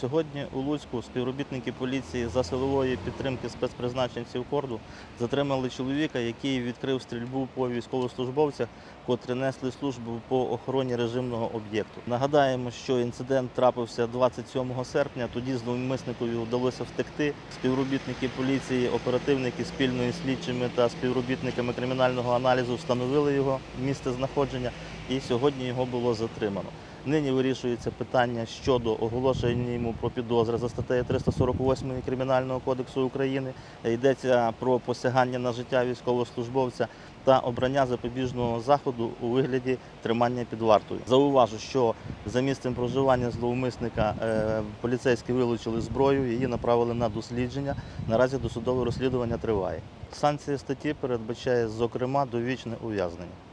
Сьогодні у Луцьку співробітники поліції за силової підтримки спецпризначенців корду затримали чоловіка, який відкрив стрільбу по військовослужбовцях, котрі несли службу по охороні режимного об'єкту. Нагадаємо, що інцидент трапився 27 серпня. Тоді зловмисникові вдалося втекти. Співробітники поліції, оперативники спільно із слідчими та співробітниками кримінального аналізу встановили його місце знаходження, і сьогодні його було затримано. Нині вирішується питання щодо оголошення йому про підозри за статтею 348 Кримінального кодексу України. Йдеться про посягання на життя військовослужбовця та обрання запобіжного заходу у вигляді тримання під вартою. Зауважу, що за місцем проживання зловмисника е, поліцейські вилучили зброю, її направили на дослідження. Наразі досудове розслідування триває. Санкція статті передбачає, зокрема, довічне ув'язнення.